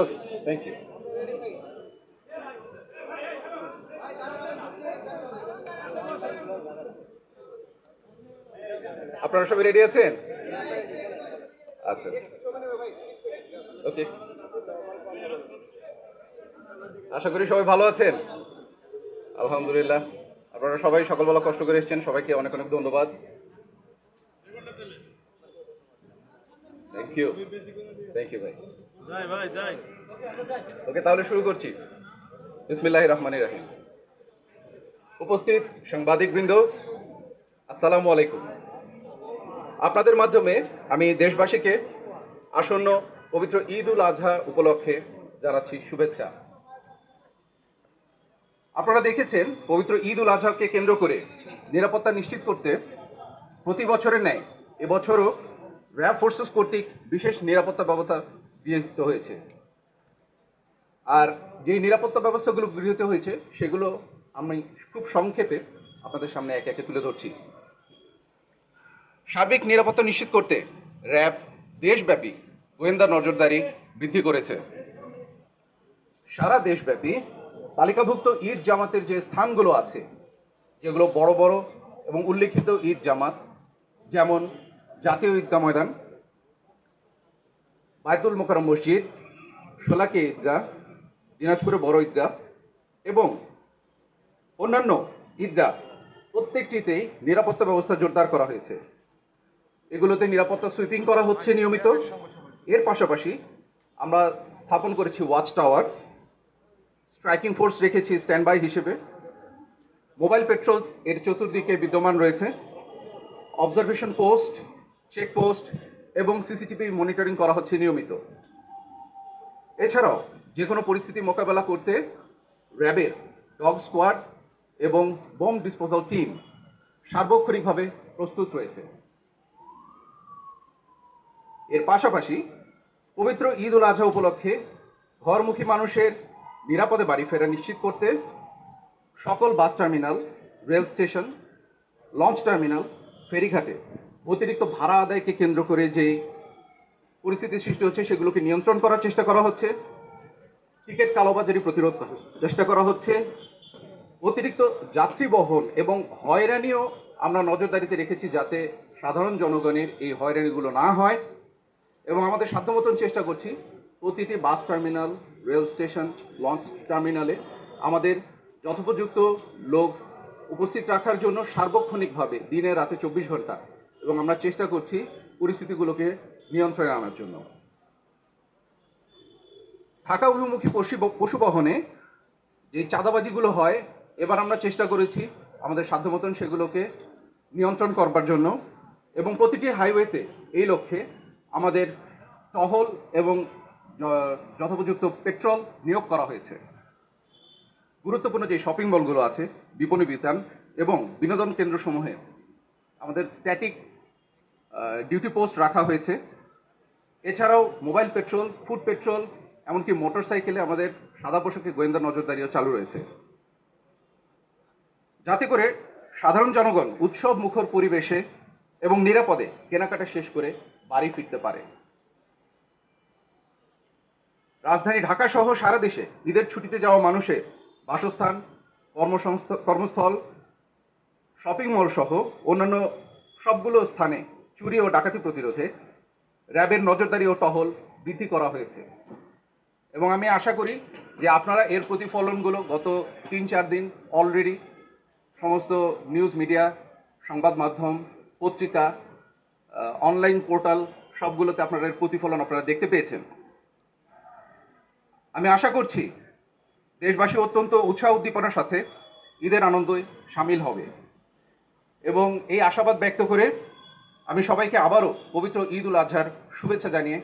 Okay thank you আপনারা সবাই ready আছেন? আচ্ছা। ওকে আশা করি সবাই ভালো আছেন। আলহামদুলিল্লাহ। আপনারা সবাই সকালবেলা কষ্ট করে এসেছেন। সবাইকে অনেক অনেক ধন্যবাদ। থ্যাংক ইউ থ্যাংক ইউ ভাই যাই ভাই যাই ওকে তাহলে শুরু করছি। বিসমিল্লাহ রহমান রাহিম। উপস্থিত সাংবাদিকবৃন্দ আসসালামু আলাইকুম। আপনাদের মাধ্যমে আমি দেশবাসীকে আসন্ন পবিত্র ঈদ উল আজহা উপলক্ষে জানাচ্ছি শুভেচ্ছা। আপনারা দেখেছেন পবিত্র ঈদ উল আজহাকে কেন্দ্র করে নিরাপত্তা নিশ্চিত করতে প্রতি বছরের ন্যায় এবছরও র্যাব ফোর্সেস কর্তৃক বিশেষ নিরাপত্তা ব্যবস্থা গৃহীত হয়েছে। আর যে নিরাপত্তা ব্যবস্থাগুলো গৃহীত হয়েছে, সেগুলো আমি খুব সংক্ষেপে আপনাদের সামনে একে একে তুলে ধরছি। সার্বিক নিরাপত্তা নিশ্চিত করতে র্যাব দেশব্যাপী গোয়েন্দা নজরদারি বৃদ্ধি করেছে। সারা দেশব্যাপী তালিকাভুক্ত ঈদ জামাতের যে স্থানগুলো আছে, যেগুলো বড় বড় এবং উল্লেখিত ঈদ জামাত, যেমন জাতীয় ঈদগাহ ময়দান, বায়তুল মোকারম মসজিদ সোলাকে ঈদগাহ দিনাজপুরে বড় ঈদগাহ এবং অন্যান্য ঈদগাহ প্রত্যেকটিতেই নিরাপত্তা ব্যবস্থা জোরদার করা হয়েছে। এগুলোতে নিরাপত্তা সুইপিং করা হচ্ছে নিয়মিত। এর পাশাপাশি আমরা স্থাপন করেছি ওয়াচ টাওয়ার স্ট্রাইকিং ফোর্স রেখেছি স্ট্যান্ড বাই হিসেবে। মোবাইল পেট্রোল এর চতুর্দিকে বিদ্যমান রয়েছে। অবজারভেশন পোস্ট চেক পোস্ট এবং সিসিটিভি মনিটরিং করা হচ্ছে নিয়মিত। এছাড়াও যে কোনো পরিস্থিতি মোকাবেলা করতে র্যাবের, ডগ স্কোয়াড এবং বোম ডিসপোজাল টিম সার্বক্ষণিকভাবে প্রস্তুত রয়েছে। এর পাশাপাশি, পবিত্র ঈদ উল আজহা উপলক্ষে ঘরমুখী মানুষের নিরাপদে বাড়ি ফেরা নিশ্চিত করতে সকল bus terminal, rail station, launch terminal, ফেরিঘাটে অতিরিক্ত ভাড়া আদায়কে কেন্দ্র করে যে পরিস্থিতি সৃষ্টি হচ্ছে, সেগুলোকে নিয়ন্ত্রণ করার চেষ্টা করা হচ্ছে। টিকিট কালোবাজারি প্রতিরোধ করার চেষ্টা করা হচ্ছে। অতিরিক্ত যাত্রী বহন এবং হয়রানিও আমরা নজরদারিতে রেখেছি যাতে সাধারণ জনগণের এই হয়রানিগুলো না হয়। এবং আমাদের সাধ্যমতন চেষ্টা করছি, প্রতিটি bus terminal, rail station, launch টার্মিনালে আমাদের যথোপযুক্ত লোক উপস্থিত রাখার জন্য সার্বক্ষণিকভাবে, দিনে রাতে চব্বিশ ঘণ্টা এবং আমরা চেষ্টা করছি পরিস্থিতিগুলোকে নিয়ন্ত্রণে আনার জন্য। ঢাকা অভিমুখী পশু বহনে যে চাঁদাবাজিগুলো হয়, এবার আমরা চেষ্টা করেছি আমাদের সাধ্যমতন সেগুলোকে নিয়ন্ত্রণ করবার জন্য এবং প্রতিটি হাইওয়েতে এই লক্ষ্যে আমাদের টহল এবং যথোপযুক্ত পেট্রোল নিয়োগ করা হয়েছে। গুরুত্বপূর্ণ যে শপিং মলগুলো আছে, বিপণী বিতান এবং বিনোদন কেন্দ্রসমূহে আমাদের স্ট্যাটিক ডিউটি পোস্ট রাখা হয়েছে। এছাড়াও মোবাইল পেট্রোল ফুড পেট্রোল এমনকি মোটর সাইকেলে আমাদের সাদা পোশাকে গোয়েন্দা নজরদারিও চালু রয়েছে। যাতে করে সাধারণ জনগণ উৎসব মুখর পরিবেশে এবং নিরাপদে কেনাকাটা শেষ করে বাড়ি ফিরতে পারে। রাজধানী ঢাকা সহ সারা দেশে ঈদের ছুটিতে যাওয়া মানুষের বাসস্থান, কর্মসংস্থ, কর্মস্থল শপিং মল সহ অন্যান্য সবগুলো স্থানে চুরি ও ডাকাতি প্রতিরোধে র্যাবের নজরদারি ও টহল বৃদ্ধি করা হয়েছে। এবং আমি আশা করি যে আপনারা এর প্রতিফলনগুলো গত তিন চার দিন অলরেডি সমস্ত নিউজ মিডিয়া সংবাদ মাধ্যম, পত্রিকা অনলাইন পোর্টাল সবগুলোতে আপনারা এর প্রতিফলন আপনারা দেখতে পেয়েছেন। আমি আশা করছি দেশবাসী অত্যন্ত উৎসাহ উদ্দীপনার সাথে ঈদের আনন্দে সামিল হবে। এবং এই আশাবাদ ব্যক্ত করে আমি সবাইকে আবারও পবিত্র ঈদ উল আজহার শুভেচ্ছা জানিয়ে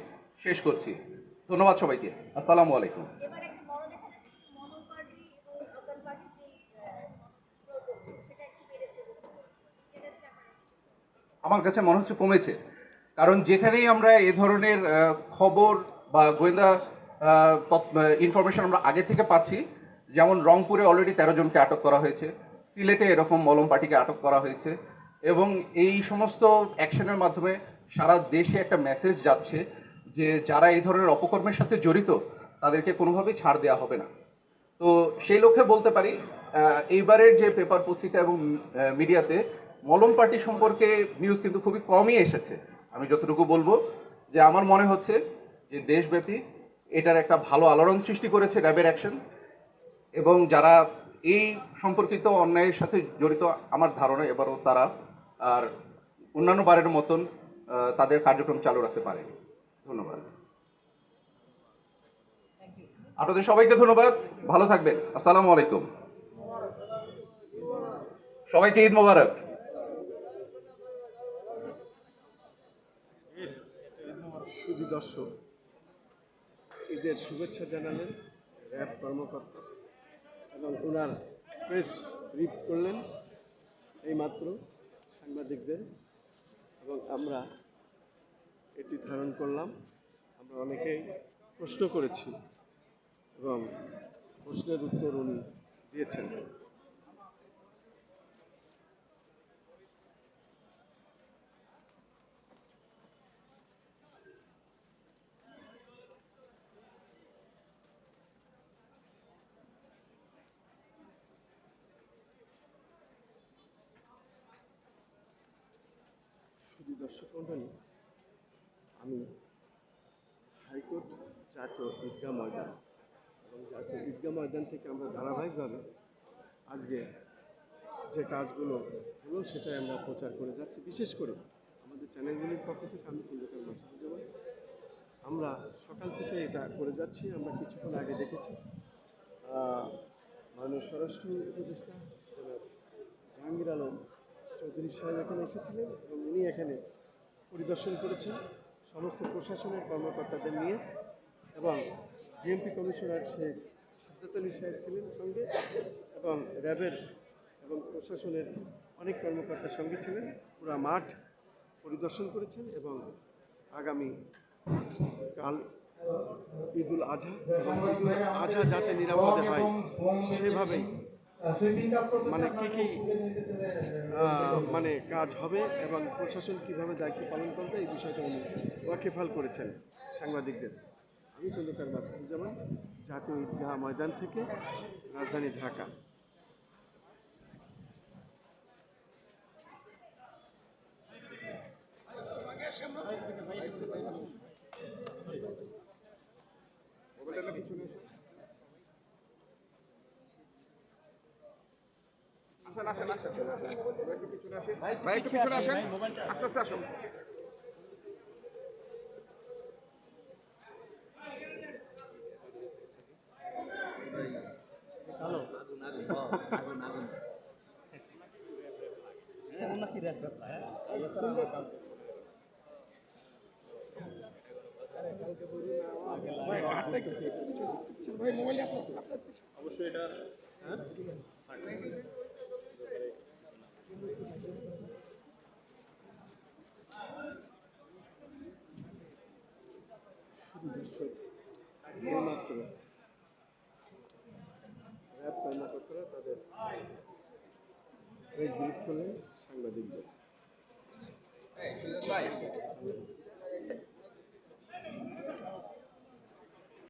শেষ করছি। ধন্যবাদ সবাইকে। আসসালামু আলাইকুম? আমার কাছে মনে হচ্ছে কমেছে। কারণ যেখানেই আমরা এ ধরনের খবর বা গোয়েন্দা ইনফরমেশন আমরা আগে থেকে পাচ্ছি যেমন রংপুরে অলরেডি তেরো জনকে আটক করা হয়েছে সিলেটে এরকম মলম পার্টিকে আটক করা হয়েছে এবং এই সমস্ত অ্যাকশনের মাধ্যমে সারা দেশে একটা মেসেজ যাচ্ছে যে যারা এই ধরনের অপকর্মের সাথে জড়িত, তাদেরকে কোনোভাবেই ছাড় দেওয়া হবে না। তো সেই লক্ষ্যে বলতে পারি এইবারের যে পেপার পত্রিকা এবং মিডিয়াতে মলম পার্টি সম্পর্কে নিউজ কিন্তু খুবই কমই এসেছে। আমি যতটুকু বলব যে আমার মনে হচ্ছে যে দেশব্যাপী এটার একটা ভালো আলোড়ন সৃষ্টি করেছে র্যাবের অ্যাকশন এবং যারা এই সম্পর্কিত অন্যায়ের সাথে জড়িত আমার ধারণা এবারও তারা আর অন্যান্য বারের মতন তাদের কার্যক্রম চালু রাখতে পারে ধন্যবাদ। আপনাদের সবাইকে ধন্যবাদ। ভালো থাকবেন। আসসালামু আলাইকুম। সবাইকে ঈদ মোবারক। দর্শক ঈদের শুভেচ্ছা জানালেন র্যাব কর্মকর্তা। এবং ওনার প্রেস রিপ করলেন এইমাত্র সাংবাদিকদের এবং আমরা এটি ধারণ করলাম। আমরা অনেকেই প্রশ্ন করেছি এবং প্রশ্নের উত্তর উনি দিয়েছেন। শুধু দর্শক মণ্ডলী, আমি হাইকোর্ট জাতীয় ঈদগাহ ময়দান এবং জাতীয় ঈদগাহ ময়দান থেকে আমরা ধারাবাহিকভাবে আজকে যে কাজগুলো হলো সেটাই আমরা প্রচার করে যাচ্ছি। বিশেষ করে আমাদের চ্যানেলগুলির পক্ষ থেকে আমি কুন্দকার মাসুদুজ্জামান আমরা সকাল থেকে এটা করে যাচ্ছি, আমরা কিছুক্ষণ আগে দেখেছি মাননীয় স্বরাষ্ট্র উপদেষ্টা জাহাঙ্গীর আলম চৌধুরী সাহেব এখানে এসেছিলেন এবং উনি এখানে পরিদর্শন করেছেন সমস্ত প্রশাসনের কর্মকর্তাদের নিয়ে এবং জিএমপি কমিশনার শেখ সাজ্জাদ আলী সাহেব ছিলেন সঙ্গে এবং র্যাবের এবং প্রশাসনের অনেক কর্মকর্তার সঙ্গে ছিলেন। পুরা মাঠ পরিদর্শন করেছেন এবং আগামী কাল ঈদুল আজহা ঈদুল আজহা যাতে নিরাপদে হয়, সেভাবেই মানে কি কি মানে কাজ হবে এবং প্রশাসন কীভাবে দায়িত্ব পালন করবে এই বিষয়টা উনি ওয়াকিফাল করেছেন সাংবাদিকদের। আমি খন্দকার মাসুদুজ্জামান জাতীয় ঈদগাহ ময়দান থেকে রাজধানী ঢাকা। আসেন আসেন। আসেন একটু পিছনে আসেন। ভাই একটু পিছনে। আসেন আস্তে আস্তে আসুন শুধু দর্শক এইমাত্র র্যাব কর্মকর্তারা তাদের প্রেস ব্রিফ সাংবাদিকদের